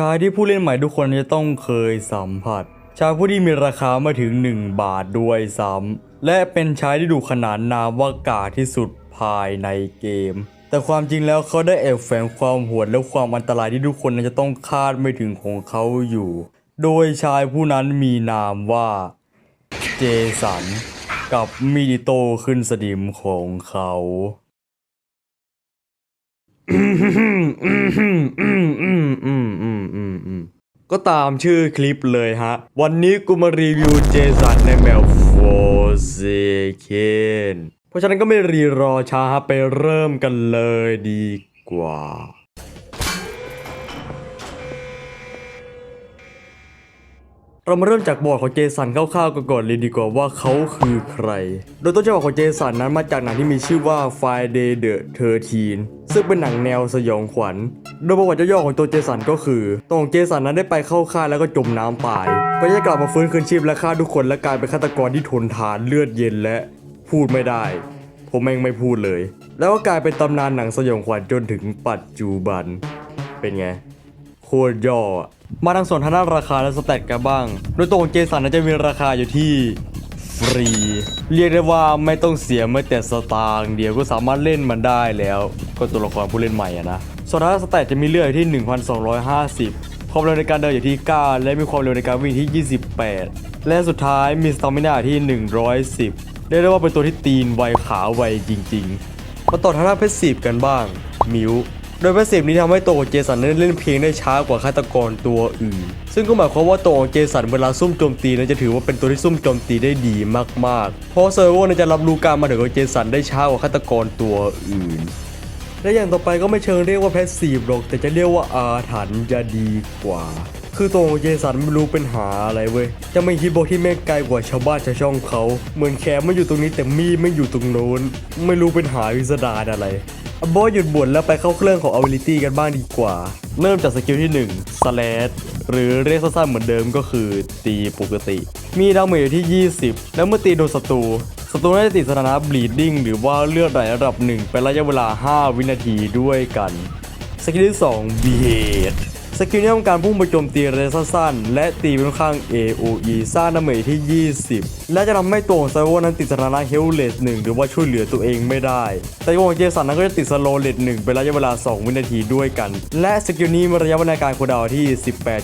ชายที่ผู้เล่นใหม่ทุกคนจะต้องเคยสัมผัส ชายผู้ที่มีราคามาถึง 1 บาทด้วยซ้ำและเป็นชายที่ดูขนานนามว่ากาที่สุดภายในเกม แต่ความจริงแล้วเขาได้แอบแฝงความโหดและความอันตรายที่ทุกคนจะต้องคาดไม่ถึงของเขาอยู่ โดยชายผู้นั้นมีนามว่าเจสันกับมิดิโตขึ้นสดิมของเขาอืมอืมอืมอืมอืมอืม ก็ตามชื่อคลิปเลยฮะ วันนี้กูมารีวิวเจสันในแมวโฟเซเคนเพราะฉะนั้นก็ไม่รีรอช้าฮะไปเริ่มกันเลยดีกว่าเรามาเริ่มจากบอร์ดของเจสันคร่าวๆกันก่อนเลยดีกว่าว่าเขาคือใคร โดยต้นฉบับของเจสันนั้นมาจากหนังที่มีชื่อว่า Friday the 13ซึ่งเป็นหนังแนวสยองขวัญ โดยประวัติย่อๆของตัวเจสันก็คือตัวของเจสันนั้นได้ไปเข้าค่ายแล้วก็จมน้ำตาย ก็จะกลับมาฟื้นคืนชีพและฆ่าทุกคนและกลายเป็นฆาตกรที่ทนทานเลือดเย็นและพูดไม่ได้ ผมเองไม่พูดเลย แล้วก็กลายเป็นตำนานหนังสยองขวัญจนถึงปัจจุบัน เป็นไงโคตรย่อ มาทางส่วนทางด้านราคาและสแตทกันบ้าง โดยตัวของเจสันนั้นจะมีราคาอยู่ที่ฟรี เรียกได้ว่าไม่ต้องเสียแม้แต่สตางค์เดียวก็สามารถเล่นมันได้แล้ว ก็ตัวละครผู้เล่นใหม่อะนะ ส่วนทางด้าสแตทจะมีเลือดอยู่ที่ 1250 ความเร็วในการเดินอยู่ที่ 9 และมีความเร็วในการวิ่งที่ 28 และสุดท้ายมีสตามินาที่ 110 เรียกได้ว่าเป็นตัวที่ตีนไวขาไวจริงๆ มาต่อทางด้านเพชรสีบกันบ้าง มิวโดยเพชรสีบนี้ทำให้ตัวของเจสันนั้นเล่นเพลงได้ช้ากว่าฆาตกรตัวอื่น ซึ่งก็หมายความว่าตัวของเจสันเวลาซุ่มโจมตีนั้นจะถือว่าเป็นตัวที่ซุ่มโจมตีได้ดีมากๆ เพราะเซอร์ฟเวอร์นั้นจะรับรู้การมาถึงของเจสันได้ช้ากว่าฆาตกรตัวอื่น และอย่างต่อไปก็ไม่เชิงเรียกว่าแพสซีฟหรอกแต่จะเรียกว่าอาถรรพ์จะดีกว่า คือตัวของเจสันไม่รู้เป็นหาอะไรเว้ย จะไม่คิดบอกที่แม่งไกลกว่าชาวบ้านชาวช่องเขา เหมือนแขมไม่อยู่ตรงนี้แต่มีไม่อยู่ตรงโน้น ไม่รู้เป็นหาวิสดารอะไรอะบอยหยุดบ่นแล้วไปเข้าเครื่องของ ability กันบ้างดีกว่า เริ่มจากสกิลที่1 slash หรือเรียกสั้นๆเหมือนเดิมก็คือตีปกติ มีดาเมจที่ 20 แล้วเมื่อตีโดนศัตรู ศัตรูน่าจะติดสถานะ bleeding หรือว่าเลือดไหลระดับหนึ่งเป็นระยะเวลา 5 วินาทีด้วยกัน สกิลที่ 2 Behead สกิลนี้ทำการพุ่งไปโจมตีระยะสั้นๆ และตีเป็นข้าง AOE สร้างดาเมจที่ 20 และจะทำให้ตัวของไซโวนั้นติดสถานะ Helpless 1หรือว่าช่วยเหลือตัวเองไม่ได้แต่ตัวของเจสันนั้นก็จะติด Slowless 1เป็นระยะเวลา 2 วินาทีด้วยกัน และสกิลนี้มีระยะเวลาการโคดาวที่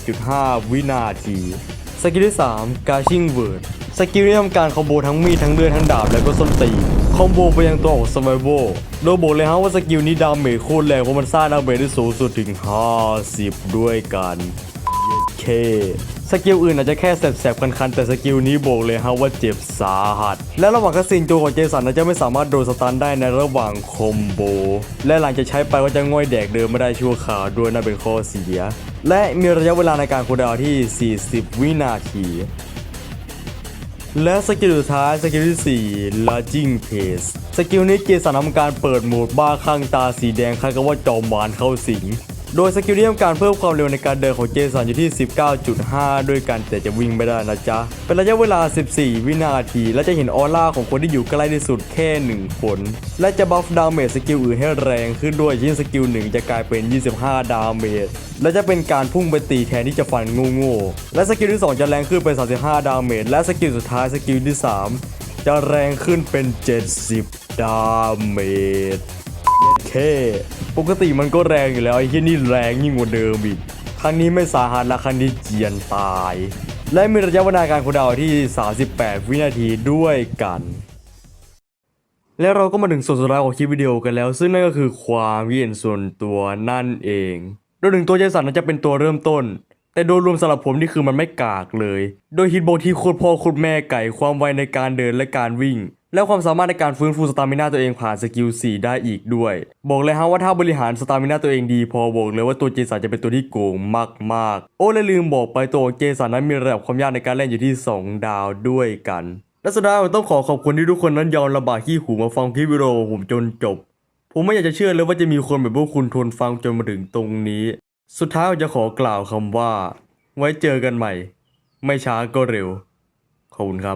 18.5 วินาที สกิลที่ 3 Gushing Word สกิลนี้ทำการคอมโบทั้งมีดทั้งเลือดทั้งดาบแล้วก็ส้นตีคอมโบไปยังตัวของ Survival โดยบอกเลยฮะว่าสกิลนี้ดาเมจโคตรแรงเพราะมันสร้างดาเมจได้สูงสุดถึง 50 ด้วยกันเคสกิลอื่นอาจจะแค่แสบๆคันๆ แต่สกิลนี้บอกเลยฮะว่าเจ็บสาหัส และระหว่างคัสซินตัวของเจสันจะไม่สามารถโดนสตันได้ในระหว่างคอมโบ และหลังจากใช้ไปก็จะง่อยแดกเดิมไม่ได้ชั่วคราวด้วยนั่นเป็นข้อเสีย และมีระยะเวลาในการคูดาวที่ 40 วินาที และสกิลสุดท้ายสกิลที่ 4 Lodging Pace สกิลนี้เจสันทำการเปิดโหมดบ้าข้างตาสีแดงคล้ายกับว่าจอมวานเข้าสิง โดยสกิลนี้ทำการเพิ่มความเร็วในการเดินของเจสันอยู่ที่ 19.5 ด้วยกันแต่จะวิ่งไม่ได้นะจ๊ะ เป็นระยะเวลา 14 วินาที และจะเห็นออร่าของคนที่อยู่ใกล้ที่สุดแค่ 1 คน และจะบัฟดาเมจสกิลอื่นให้แรงขึ้นด้วยยิ่งสกิล 1 จะกลายเป็น 25 ดาเมจและจะเป็นการพุ่งไปตีแทนที่จะฟันโง่และสกิลที่ 2 จะแรงขึ้นเป็น 35 ดาเมจและสกิลสุดท้ายสกิลที่ 3 จะแรงขึ้นเป็น 70 ดาเมจ เค ปกติมันก็แรงอยู่แล้วไอ้ที่นี่แรงยิ่งกว่าเดิมอีก ครั้งนี้ไม่สาหัสละครั้งนี้เจียนตาย และมีระยะเวลาการคูดาวที่ 38 วินาทีด้วยกัน และเราก็มาถึงส่วนสุดท้ายของคลิปวิดีโอกันแล้ว ซึ่งนั่นก็คือความเห็นส่วนตัวนั่นเองโดยหนึ่งตัวเจสันนั้นจะเป็นตัวเริ่มต้น แต่โดยรวมสำหรับผมนี่คือมันไม่กากเลย โดยฮิตโบที่โคตรพ่อโคตรแม่ไก่ความไวในการเดินและการวิ่ง และความสามารถในการฟื้นฟูสตามินาตัวเองผ่านสกิล4ได้อีกด้วย บอกเลยฮะว่าถ้าบริหารสตามินาตัวเองดีพอบอกเลยว่าตัวเจสันจะเป็นตัวที่โกงมากๆ โอ้และลืมบอกไปตัวเจสันนั้นมีระดับความยากในการเล่นอยู่ที่ 2 ดาวด้วยกัน และสุดท้ายผมต้องขอขอบคุณที่ทุกคนนั้นยอมลำบากขี้หูมาฟังคลิปวิดีโอผมจนจบ ผมไม่อยากจะเชื่อเลยว่าจะมีคนแบบพวกคุณทนฟังจนมาถึงตรงนี้ สุดท้ายผมจะขอกล่าวคำว่า ไว้เจอกันใหม่ ไม่ช้าก็เร็วขอบคุณครับ